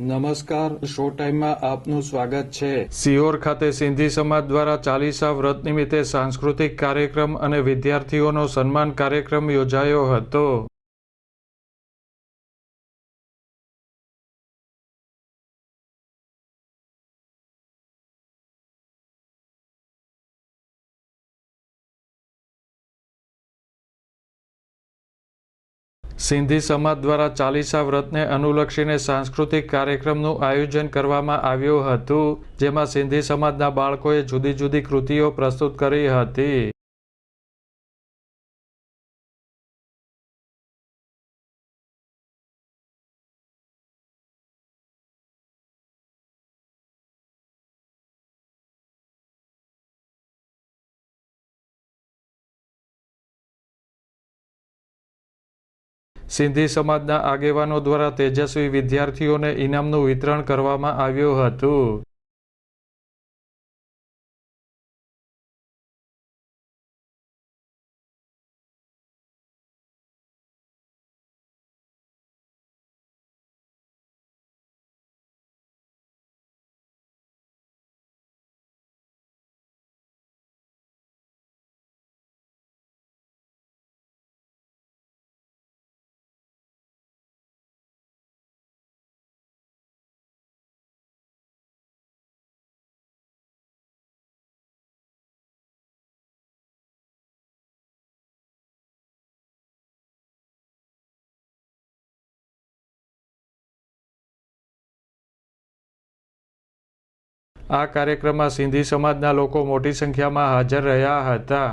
નમસ્કાર, શો ટાઈમમાં આપનું સ્વાગત છે. સિહોર ખાતે સિંધી સમાજ દ્વારા ચાલીસા વ્રત નિમિત્તે સાંસ્કૃતિક કાર્યક્રમ અને વિદ્યાર્થીઓનો સન્માન કાર્યક્રમ યોજાયો હતો. સિંધી સમાજ દ્વારા ચાલીસા વ્રતને અનુલક્ષીને સાંસ્કૃતિક કાર્યક્રમનું આયોજન કરવામાં આવ્યું હતું, જેમાં સિંધી સમાજના બાળકોએ જુદી જુદી કૃતિઓ પ્રસ્તુત કરી હતી. સિંધી સમાજના આગેવાનો દ્વારા તેજસ્વી વિદ્યાર્થીઓને ઇનામનું વિતરણ કરવામાં આવ્યું હતું. આ કાર્યક્રમમાં સિંધી સમાજના લોકો મોટી સંખ્યામાં હાજર રહ્યા હતા.